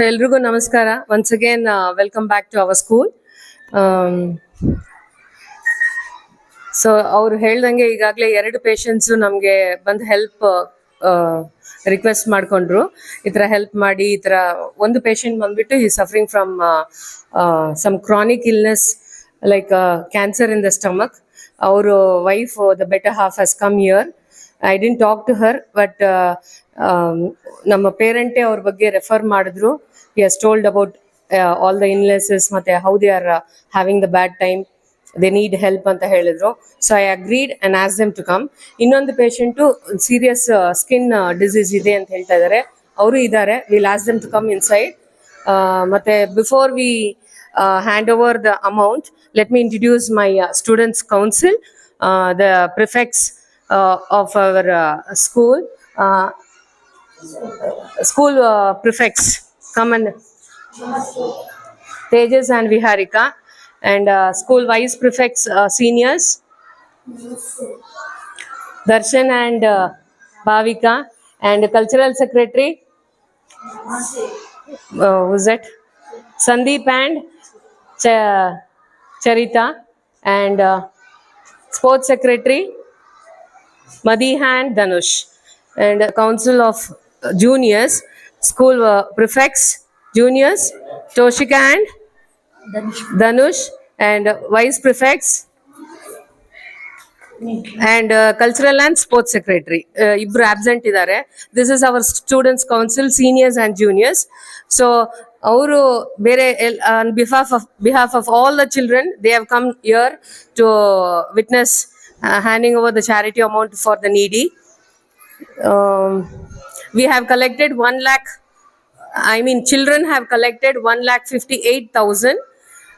So ಎಲ್ರಿಗೂ ನಮಸ್ಕಾರ. Once again welcome back to our school so ಅವ್ರು ಹೇಳ್ದಂಗೆ ಈಗಾಗಲೇ ಎರಡು ಪೇಷಂಟ್ಸು ನಮಗೆ ಬಂದು ಹೆಲ್ಪ್ ರಿಕ್ವೆಸ್ಟ್ ಮಾಡಿಕೊಂಡ್ರು. ಈ ಥರ ಹೆಲ್ಪ್ ಮಾಡಿ, ಈ ಥರ ಒಂದು ಪೇಷಂಟ್ ಬಂದ್ಬಿಟ್ಟು ಈ suffering from some chronic illness like cancer in the stomach ಅವರು wife the better half has come here I didn't talk to her but ನಮ್ಮ ಪೇರೆಂಟೇ ಅವ್ರ ಬಗ್ಗೆ ರೆಫರ್ ಮಾಡಿದ್ರು. He has told about all the ಇನ್ಲೆಸಸ್ ಮತ್ತೆ how they are having the bad time they need help ಅಂತ ಹೇಳಿದ್ರು. So I agreed and ask them to come ಇನ್ನೊಂದು patient serious skin disease ಇದೆ ಅಂತ ಹೇಳ್ತಾ ಇದ್ದಾರೆ ಅವರು ಇದ್ದಾರೆ will ask them to come inside ಮತ್ತೆ before we hand over the amount let me introduce my students council the prefects of our school school uh, prefects. Come Tejas and Viharika and uh, school vice prefects uh, seniors. Darshan and uh, Bhavika and cultural secretary. Uh, who's that? Sandeep and Ch- Charita and uh, sports secretary Madiha and Danush and uh, council of juniors, school uh, prefects, juniors, Toshika and Dhanush, and uh, vice prefects and uh, cultural and sports secretary uh, ಇಬ್ರು absent ಇದ್ದಾರೆ this is our students council seniors and juniors so ಅವರು ಬೇರೆ behalf of behalf of all the children they have come here to witness handing over the charity amount for the needy um, we have collected 1 lakh i mean children have collected 1 lakh 58000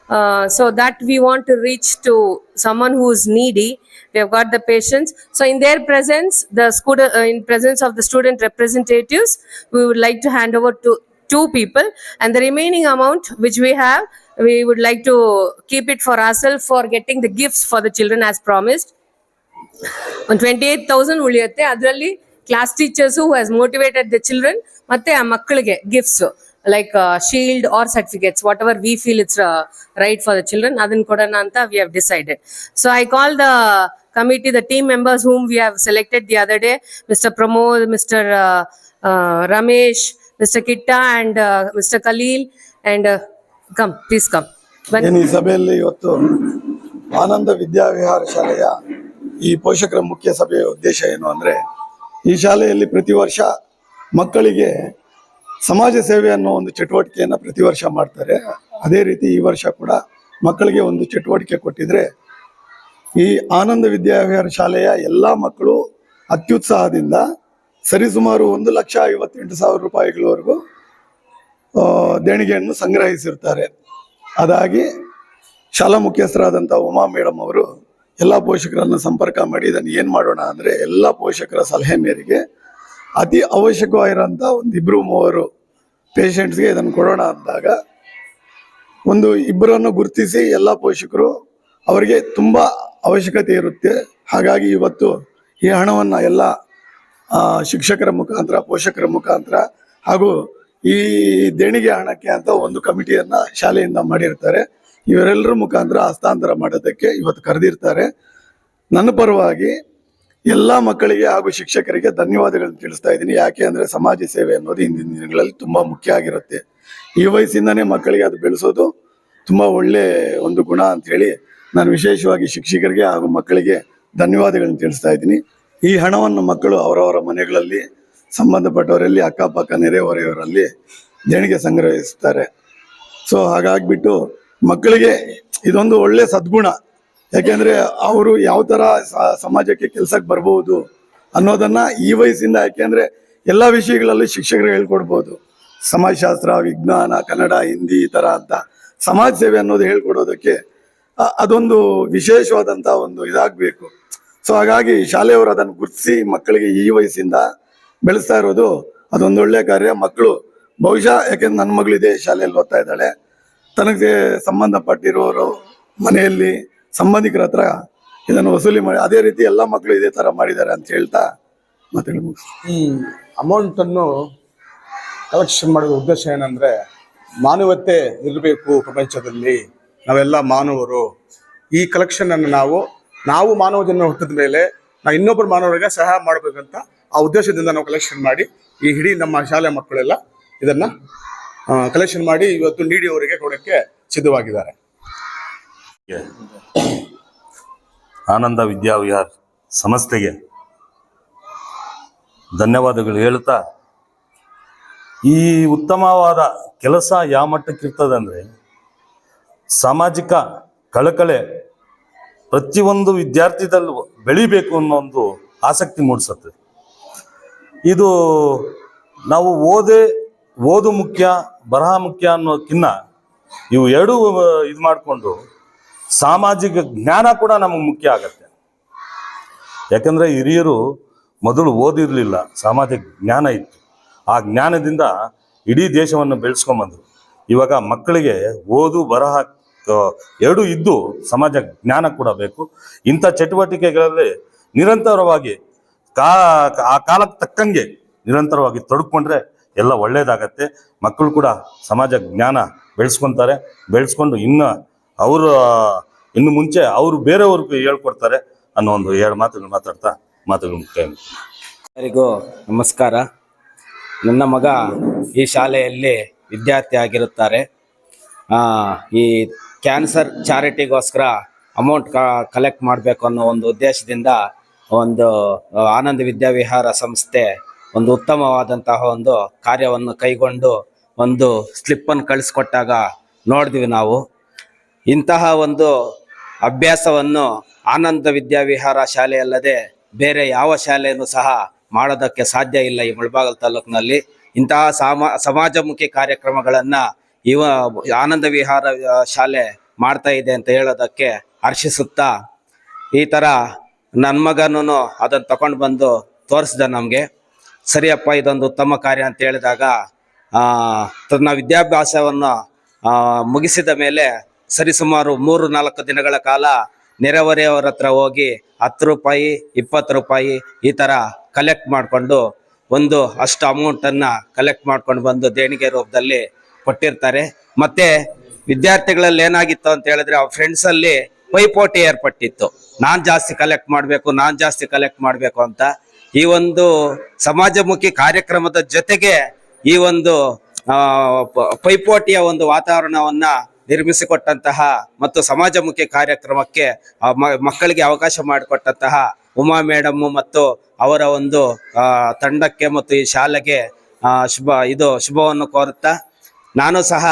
uh, so that we want to reach to someone who is needy we have got the patients so in their presence the student uh, in presence of the student representatives we would like to hand over to two people and the remaining amount which we have we would like to keep it for ourselves for getting the gifts for the children as promised ಒಂದು twenty eight thousand ಉಳಿಯುತ್ತೆ ಅದರಲ್ಲಿ class teachers who has motivated the children ಮತ್ತೆ ಆ ಮಕ್ಕಳಿಗೆ gifts like shield or certificates whatever we feel it's right for the children ಅದನ್ನ ಕೊಡೋಣ ಅಂತ we have decided so I call the committee the team members whom we have selected the other day mister Pramod mister Ramesh mister Kitta and mister Khaleel and come please come ಬನ್ನಿ ಈ ಸಭೆಯಲ್ಲಿ ಇವತ್ತು ಆನಂದ ವಿದ್ಯಾವಿಹಾರ ಶಾಲೆಯ ಈ ಪೋಷಕರ ಮುಖ್ಯ ಸಭೆಯ ಉದ್ದೇಶ ಏನು ಅಂದರೆ ಈ ಶಾಲೆಯಲ್ಲಿ ಪ್ರತಿ ವರ್ಷ ಮಕ್ಕಳಿಗೆ ಸಮಾಜ ಸೇವೆ ಅನ್ನೋ ಒಂದು ಚಟುವಟಿಕೆಯನ್ನು ಪ್ರತಿ ವರ್ಷ ಮಾಡ್ತಾರೆ. ಅದೇ ರೀತಿ ಈ ವರ್ಷ ಕೂಡ ಮಕ್ಕಳಿಗೆ ಒಂದು ಚಟುವಟಿಕೆ ಕೊಟ್ಟಿದ್ರೆ ಈ ಆನಂದ ವಿದ್ಯಾವಿಹಾರ ಶಾಲೆಯ ಎಲ್ಲ ಮಕ್ಕಳು ಅತ್ಯುತ್ಸಾಹದಿಂದ ಸರಿಸುಮಾರು ಒಂದು ಲಕ್ಷ ಐವತ್ತೆಂಟು ಸಾವಿರ ರೂಪಾಯಿಗಳವರೆಗೂ ದೇಣಿಗೆಯನ್ನು ಸಂಗ್ರಹಿಸಿರ್ತಾರೆ. ಅದಾಗಿ ಶಾಲಾ ಮುಖ್ಯಸ್ಥರಾದಂಥ ಉಮಾ ಮೇಡಮ್ ಅವರು ಎಲ್ಲ ಪೋಷಕರನ್ನು ಸಂಪರ್ಕ ಮಾಡಿ ಇದನ್ನು ಏನು ಮಾಡೋಣ ಅಂದರೆ ಎಲ್ಲ ಪೋಷಕರ ಸಲಹೆ ಮೇರೆಗೆ ಅತಿ ಅವಶ್ಯಕವಾಗಿರೋಂಥ ಒಂದು ಇಬ್ಬರು ಮೂವರು ಪೇಷಂಟ್ಸ್ಗೆ ಇದನ್ನು ಕೊಡೋಣ ಅಂದಾಗ ಒಂದು ಇಬ್ಬರನ್ನು ಗುರುತಿಸಿ ಎಲ್ಲ ಪೋಷಕರು ಅವರಿಗೆ ತುಂಬ ಅವಶ್ಯಕತೆ ಇರುತ್ತೆ. ಹಾಗಾಗಿ ಇವತ್ತು ಈ ಹಣವನ್ನು ಎಲ್ಲ ಶಿಕ್ಷಕರ ಮುಖಾಂತರ, ಪೋಷಕರ ಮುಖಾಂತರ ಹಾಗೂ ಈ ದೇಣಿಗೆ ಹಣಕ್ಕೆ ಅಂತ ಒಂದು ಕಮಿಟಿಯನ್ನು ಶಾಲೆಯಿಂದ ಮಾಡಿರ್ತಾರೆ. ಇವರೆಲ್ಲರ ಮುಖಾಂತರ ಹಸ್ತಾಂತರ ಮಾಡೋದಕ್ಕೆ ಇವತ್ತು ಕರೆದಿರ್ತಾರೆ. ನನ್ನ ಪರವಾಗಿ ಎಲ್ಲ ಮಕ್ಕಳಿಗೆ ಹಾಗೂ ಶಿಕ್ಷಕರಿಗೆ ಧನ್ಯವಾದಗಳನ್ನು ತಿಳಿಸ್ತಾ ಇದ್ದೀನಿ. ಯಾಕೆ ಅಂದರೆ ಸಮಾಜ ಸೇವೆ ಅನ್ನೋದು ಇಂದಿನ ದಿನಗಳಲ್ಲಿ ತುಂಬ ಮುಖ್ಯ ಆಗಿರುತ್ತೆ. ಈ ವಯಸ್ಸಿಂದನೇ ಮಕ್ಕಳಿಗೆ ಅದು ಬೆಳೆಸೋದು ತುಂಬ ಒಳ್ಳೆ ಒಂದು ಗುಣ ಅಂಥೇಳಿ ನಾನು ವಿಶೇಷವಾಗಿ ಶಿಕ್ಷಕರಿಗೆ ಹಾಗೂ ಮಕ್ಕಳಿಗೆ ಧನ್ಯವಾದಗಳನ್ನು ತಿಳಿಸ್ತಾ ಇದ್ದೀನಿ. ಈ ಹಣವನ್ನು ಮಕ್ಕಳು ಅವರವರ ಮನೆಗಳಲ್ಲಿ, ಸಂಬಂಧಪಟ್ಟವರಲ್ಲಿ, ಅಕ್ಕಪಕ್ಕ, ನೆರೆಹೊರೆಯವರಲ್ಲಿ ದೇಣಿಗೆ ಸಂಗ್ರಹಿಸ್ತಾರೆ. ಸೊ ಹಾಗಾಗ್ಬಿಟ್ಟು ಮಕ್ಕಳಿಗೆ ಇದೊಂದು ಒಳ್ಳೆ ಸದ್ಗುಣ. ಯಾಕೆಂದ್ರೆ ಅವರು ಯಾವ ಸ- ಸಮಾಜಕ್ಕೆ ಕೆಲ್ಸಕ್ಕೆ ಬರ್ಬೋದು ಅನ್ನೋದನ್ನ ಈ ವಯಸ್ಸಿಂದ, ಯಾಕೆಂದ್ರೆ ಎಲ್ಲ ವಿಷಯಗಳಲ್ಲಿ ಶಿಕ್ಷಕರು ಹೇಳ್ಕೊಡ್ಬೋದು. ಸಮಾಜಶಾಸ್ತ್ರ, ವಿಜ್ಞಾನ, ಕನ್ನಡ, ಹಿಂದಿ ಈ ತರ ಅಂತ. ಸಮಾಜ ಸೇವೆ ಅನ್ನೋದು ಹೇಳ್ಕೊಡೋದಕ್ಕೆ ಅದೊಂದು ವಿಶೇಷವಾದಂತ ಒಂದು ಇದಾಗಬೇಕು. ಸೊ ಹಾಗಾಗಿ ಶಾಲೆಯವರು ಅದನ್ನು ಗುರುತಿಸಿ ಮಕ್ಕಳಿಗೆ ಈ ವಯಸ್ಸಿಂದ ಬೆಳೆಸ್ತಾ ಇರೋದು ಅದೊಂದು ಒಳ್ಳೆ ಕಾರ್ಯ. ಮಕ್ಕಳು ಬಹುಶಃ, ಯಾಕೆಂದ್ರೆ ನನ್ನ ಮಗಳಿದೆ, ಶಾಲೆಯಲ್ಲಿ ಓದ್ತಾ ಇದ್ದಾಳೆ. ತನಗೆ ಸಂಬಂಧಪಟ್ಟಿರೋರು ಮನೆಯಲ್ಲಿ ಸಂಬಂಧಿಕರ ಹತ್ರ ಇದನ್ನು ವಸೂಲಿ ಮಾಡಿ, ಅದೇ ರೀತಿ ಎಲ್ಲ ಮಕ್ಕಳು ಇದೇ ತರ ಮಾಡಿದ್ದಾರೆ ಅಂತ ಹೇಳ್ತಾ ಮಾತಾಡಿ ಈ ಅಮೌಂಟನ್ನು ಕಲೆಕ್ಷನ್ ಮಾಡುವ ಉದ್ದೇಶ ಏನಂದರೆ ಮಾನವತೆ ಇರಬೇಕು ಪ್ರಪಂಚದಲ್ಲಿ. ನಾವೆಲ್ಲ ಮಾನವರು. ಈ ಕಲೆಕ್ಷನನ್ನು ನಾವು ನಾವು ಮಾನವ ಜನ ಹುಟ್ಟಿದ ಮೇಲೆ ನಾವು ಇನ್ನೊಬ್ಬರು ಮಾನವರಿಗೆ ಸಹಾಯ ಮಾಡಬೇಕಂತ ಆ ಉದ್ದೇಶದಿಂದ ನಾವು ಕಲೆಕ್ಷನ್ ಮಾಡಿ ಈ ಇಡೀ ನಮ್ಮ ಶಾಲೆ ಮಕ್ಕಳೆಲ್ಲ ಇದನ್ನ ಕಲೆಕ್ಷನ್ ಮಾಡಿ ಇವತ್ತು ನೀಡಿಯವರಿಗೆ ಕೊಡಕ್ಕೆ ಸಿದ್ಧವಾಗಿದ್ದಾರೆ. ಆನಂದ ವಿದ್ಯಾವಿಹಾರ್ ಸಂಸ್ಥೆಗೆ ಧನ್ಯವಾದಗಳು ಹೇಳ್ತಾ, ಈ ಉತ್ತಮವಾದ ಕೆಲಸ ಯಾವ ಮಟ್ಟಕ್ಕಿರ್ತದೆ ಅಂದರೆ ಸಾಮಾಜಿಕ ಕಳಕಳೆ ಪ್ರತಿಯೊಂದು ವಿದ್ಯಾರ್ಥಿದಲ್ಲೂ ಬೆಳಿಬೇಕು ಅನ್ನೋ ಒಂದು ಆಸಕ್ತಿ ಮೂಡಿಸುತ್ತೆ. ಇದು ನಾವು ಓದೇ ಓದು ಮುಖ್ಯ, ಬರಹ ಮುಖ್ಯ ಅನ್ನೋದಕ್ಕಿನ್ನ ಇವು ಎರಡೂ ಇದು ಮಾಡಿಕೊಂಡು ಸಾಮಾಜಿಕ ಜ್ಞಾನ ಕೂಡ ನಮಗೆ ಮುಖ್ಯ ಆಗತ್ತೆ. ಯಾಕಂದ್ರೆ ಹಿರಿಯರು ಮೊದಲು ಓದಿರಲಿಲ್ಲ, ಸಾಮಾಜಿಕ ಜ್ಞಾನ ಇತ್ತು. ಆ ಜ್ಞಾನದಿಂದ ಇಡೀ ದೇಶವನ್ನು ಬೆಳೆಸ್ಕೊಂಬಂದ್ರು. ಇವಾಗ ಮಕ್ಕಳಿಗೆ ಓದು, ಬರಹ ಎರಡು ಇದ್ದು ಸಮಾಜ ಜ್ಞಾನ ಕೂಡ ಬೇಕು. ಇಂಥ ಚಟುವಟಿಕೆಗಳಲ್ಲಿ ನಿರಂತರವಾಗಿ ಕಾ, ಆ ಕಾಲಕ್ಕೆ ತಕ್ಕಂಗೆ ನಿರಂತರವಾಗಿ ತೊಡ್ಕೊಂಡ್ರೆ ಎಲ್ಲ ಒಳ್ಳೇದಾಗತ್ತೆ. ಮಕ್ಕಳು ಕೂಡ ಸಮಾಜ ಜ್ಞಾನ ಬೆಳೆಸ್ಕೊತಾರೆ. ಬೆಳೆಸ್ಕೊಂಡು ಇನ್ನು ಅವರು, ಇನ್ನು ಮುಂಚೆ ಅವರು ಬೇರೆಯವ್ರಿಗೂ ಹೇಳ್ಕೊಡ್ತಾರೆ ಅನ್ನೋ ಒಂದು ಎರಡು ಮಾತುಗಳು ಮಾತಾಡ್ತಾ, ಮಾತುಗಳು ಮಾಡ್ತೀನಿ. ಎಲ್ಲರಿಗೂ ನಮಸ್ಕಾರ. ನನ್ನ ಮಗ ಈ ಶಾಲೆಯಲ್ಲಿ ವಿದ್ಯಾರ್ಥಿ ಆಗಿರುತ್ತಾರೆ. ಈ ಕ್ಯಾನ್ಸರ್ ಚಾರಿಟಿಗೋಸ್ಕರ ಅಮೌಂಟ್ ಕಲೆಕ್ಟ್ ಮಾಡಬೇಕು ಅನ್ನೋ ಒಂದು ಉದ್ದೇಶದಿಂದ ಒಂದು ಆನಂದ ವಿದ್ಯಾವಿಹಾರ ಸಂಸ್ಥೆ ಒಂದು ಉತ್ತಮವಾದಂತಹ ಒಂದು ಕಾರ್ಯವನ್ನು ಕೈಗೊಂಡು ಒಂದು ಸ್ಲಿಪ್ಪನ್ನು ಕಳಿಸ್ಕೊಟ್ಟಾಗ ನೋಡಿದ್ವಿ ನಾವು. ಇಂತಹ ಒಂದು ಅಭ್ಯಾಸವನ್ನು ಆನಂದ ವಿದ್ಯಾವಿಹಾರ ಶಾಲೆಯಲ್ಲದೆ ಬೇರೆ ಯಾವ ಶಾಲೆಯನ್ನು ಸಹ ಮಾಡೋದಕ್ಕೆ ಸಾಧ್ಯ ಇಲ್ಲ ಈ ಮುಳಬಾಗಲ್ ತಾಲೂಕಿನಲ್ಲಿ. ಇಂತಹ ಸಾಮಾ, ಸಮಾಜಮುಖಿ ಕಾರ್ಯಕ್ರಮಗಳನ್ನು ಇವ ಆನಂದ ವಿಹಾರ ಶಾಲೆ ಮಾಡ್ತಾ ಇದೆ ಅಂತ ಹೇಳೋದಕ್ಕೆ ಹರ್ಷಿಸುತ್ತಾ ಈ ಥರ ನನ್ನ ಮಗನೂ ಅದನ್ನು ತಗೊಂಡು ಬಂದು ತೋರಿಸ್ದ ನಮಗೆ. ಸರಿಯಪ್ಪ, ಇದೊಂದು ಉತ್ತಮ ಕಾರ್ಯ ಅಂತ ಹೇಳಿದಾಗ ತನ್ನ ವಿದ್ಯಾಭ್ಯಾಸವನ್ನು ಮುಗಿಸಿದ ಮೇಲೆ ಸರಿಸುಮಾರು ಮೂರು ನಾಲ್ಕು ದಿನಗಳ ಕಾಲ ನೆರೆಹೊರೆಯವರ ಹತ್ರ ಹೋಗಿ ಹತ್ತು ರೂಪಾಯಿ, ಇಪ್ಪತ್ತು ರೂಪಾಯಿ ಈ ಥರ ಕಲೆಕ್ಟ್ ಮಾಡಿಕೊಂಡು ಒಂದು ಅಷ್ಟು ಅಮೌಂಟನ್ನು ಕಲೆಕ್ಟ್ ಮಾಡ್ಕೊಂಡು ಬಂದು ದೇಣಿಗೆ ರೂಪದಲ್ಲಿ ಕೊಟ್ಟಿರ್ತಾರೆ. ಮತ್ತು ವಿದ್ಯಾರ್ಥಿಗಳಲ್ಲಿ ಏನಾಗಿತ್ತು ಅಂತ ಹೇಳಿದ್ರೆ, ಅವ್ರ ಫ್ರೆಂಡ್ಸಲ್ಲಿ ಪೈಪೋಟಿ ಏರ್ಪಟ್ಟಿತ್ತು. ನಾನು ಜಾಸ್ತಿ ಕಲೆಕ್ಟ್ ಮಾಡಬೇಕು, ನಾನು ಜಾಸ್ತಿ ಕಲೆಕ್ಟ್ ಮಾಡಬೇಕು ಅಂತ. ಈ ಒಂದು ಸಮಾಜಮುಖಿ ಕಾರ್ಯಕ್ರಮದ ಜೊತೆಗೆ ಈ ಒಂದು ಪೈಪೋಟಿಯ ಒಂದು ವಾತಾವರಣವನ್ನ ನಿರ್ಮಿಸಿಕೊಟ್ಟಂತಹ ಮತ್ತು ಸಮಾಜಮುಖಿ ಕಾರ್ಯಕ್ರಮಕ್ಕೆ ಮಕ್ಕಳಿಗೆ ಅವಕಾಶ ಮಾಡಿಕೊಟ್ಟಂತಹ ಉಮಾ ಮೇಡಮ್ ಮತ್ತು ಅವರ ಒಂದು ತಂಡಕ್ಕೆ ಮತ್ತು ಈ ಶಾಲೆಗೆ ಶುಭ, ಇದು ಶುಭವನ್ನು ಕೋರುತ್ತಾ, ನಾನು ಸಹ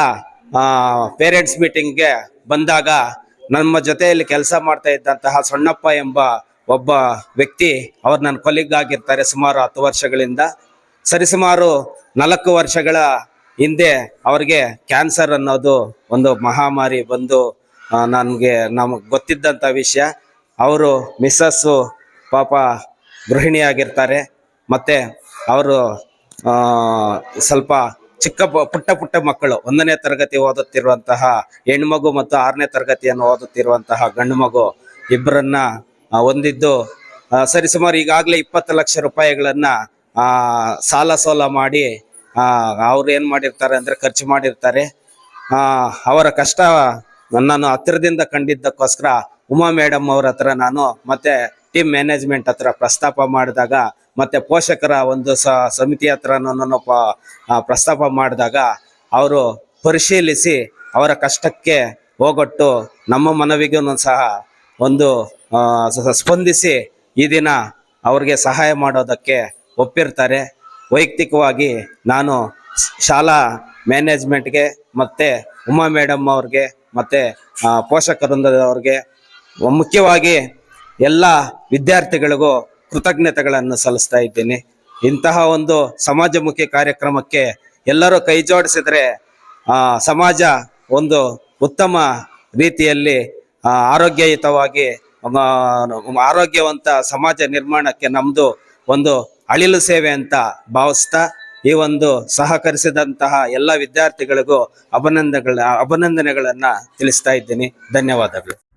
ಪೇರೆಂಟ್ಸ್ ಮೀಟಿಂಗ್ಗೆ ಬಂದಾಗ ನಮ್ಮ ಜೊತೆಯಲ್ಲಿ ಕೆಲಸ ಮಾಡ್ತಾ ಇದ್ದಂತಹ ಸೊಣ್ಣಪ್ಪ ಎಂಬ ಒಬ್ಬ ವ್ಯಕ್ತಿ ಅವ್ರು ನನ್ನ ಕೊಲಿಗ್ ಆಗಿರ್ತಾರೆ ಸುಮಾರು ಹತ್ತು ವರ್ಷಗಳಿಂದ. ಸರಿಸುಮಾರು ನಾಲ್ಕು ವರ್ಷಗಳ ಹಿಂದೆ ಅವ್ರಿಗೆ ಕ್ಯಾನ್ಸರ್ ಅನ್ನೋದು ಒಂದು ಮಹಾಮಾರಿ ಬಂದು ನನಗೆ ನಮಗೆ ಗೊತ್ತಿದ್ದಂಥ ವಿಷಯ. ಅವರು ಮಿಸ್ಸಸ್ಸು ಪಾಪ ಗೃಹಿಣಿಯಾಗಿರ್ತಾರೆ. ಮತ್ತು ಅವರು ಸ್ವಲ್ಪ ಚಿಕ್ಕ ಪುಟ್ಟ ಪುಟ್ಟ ಮಕ್ಕಳು, ಒಂದನೇ ತರಗತಿ ಓದುತ್ತಿರುವಂತಹ ಹೆಣ್ಮಗು ಮತ್ತು ಆರನೇ ತರಗತಿಯನ್ನು ಓದುತ್ತಿರುವಂತಹ ಗಂಡು ಮಗು ಇಬ್ಬರನ್ನ ಹೊಂದಿದ್ದು ಸರಿಸುಮಾರು ಈಗಾಗಲೇ ಇಪ್ಪತ್ತು ಲಕ್ಷ ರೂಪಾಯಿಗಳನ್ನ ಸಾಲ ಸೋಲ ಮಾಡಿ ಅವ್ರು ಏನು ಮಾಡಿರ್ತಾರೆ ಅಂದರೆ ಖರ್ಚು ಮಾಡಿರ್ತಾರೆ. ಅವರ ಕಷ್ಟ ನಾನು ಹತ್ತಿರದಿಂದ ಕಂಡಿದ್ದಕ್ಕೋಸ್ಕರ ಉಮಾ ಮೇಡಮ್ ಅವ್ರ ಹತ್ರ ನಾನು ಮತ್ತೆ ಟೀಮ್ ಮ್ಯಾನೇಜ್ಮೆಂಟ್ ಹತ್ರ ಪ್ರಸ್ತಾಪ ಮಾಡಿದಾಗ, ಮತ್ತೆ ಪೋಷಕರ ಒಂದು ಸಮಿತಿ ಹತ್ರ ನಾನು ಪ್ರಸ್ತಾಪ ಮಾಡಿದಾಗ ಅವರು ಪರಿಶೀಲಿಸಿ ಅವರ ಕಷ್ಟಕ್ಕೆ ಹೋಗೊಟ್ಟು ನಮ್ಮ ಮನವಿಗೂ ಸಹ ಒಂದು ಸ್ಪಂದಿಸಿ ಈ ದಿನ ಅವ್ರಿಗೆ ಸಹಾಯ ಮಾಡೋದಕ್ಕೆ ಒಪ್ಪಿರ್ತಾರೆ. ವೈಯಕ್ತಿಕವಾಗಿ ನಾನು ಶಾಲಾ ಮ್ಯಾನೇಜ್ಮೆಂಟ್ಗೆ ಮತ್ತು ಉಮಾ ಮೇಡಮ್ ಅವ್ರಿಗೆ ಮತ್ತು ಪೋಷಕವೃಂದದವ್ರಿಗೆ ಮುಖ್ಯವಾಗಿ ಎಲ್ಲ ವಿದ್ಯಾರ್ಥಿಗಳಿಗೂ ಕೃತಜ್ಞತೆಗಳನ್ನು ಸಲ್ಲಿಸ್ತಾ ಇದ್ದೀನಿ. ಇಂತಹ ಒಂದು ಸಮಾಜಮುಖಿ ಕಾರ್ಯಕ್ರಮಕ್ಕೆ ಎಲ್ಲರೂ ಕೈ ಜೋಡಿಸಿದ್ರೆ ಸಮಾಜ ಒಂದು ಉತ್ತಮ ರೀತಿಯಲ್ಲಿ ಆರೋಗ್ಯಯುತವಾಗಿ ಆರೋಗ್ಯವಂತ ಸಮಾಜ ನಿರ್ಮಾಣಕ್ಕೆ ನಮ್ಮದು ಒಂದು ಅಳಿಲು ಸೇವೆ ಅಂತ ಭಾವಿಸ್ತಾ ಈ ಒಂದು ಸಹಕರಿಸಿದಂತಹ ಎಲ್ಲ ವಿದ್ಯಾರ್ಥಿಗಳಿಗೂ ಅಭಿನಂದನೆಗಳ ಅಭಿನಂದನೆಗಳನ್ನ ತಿಳಿಸ್ತಾ ಇದ್ದೀನಿ. ಧನ್ಯವಾದಗಳು.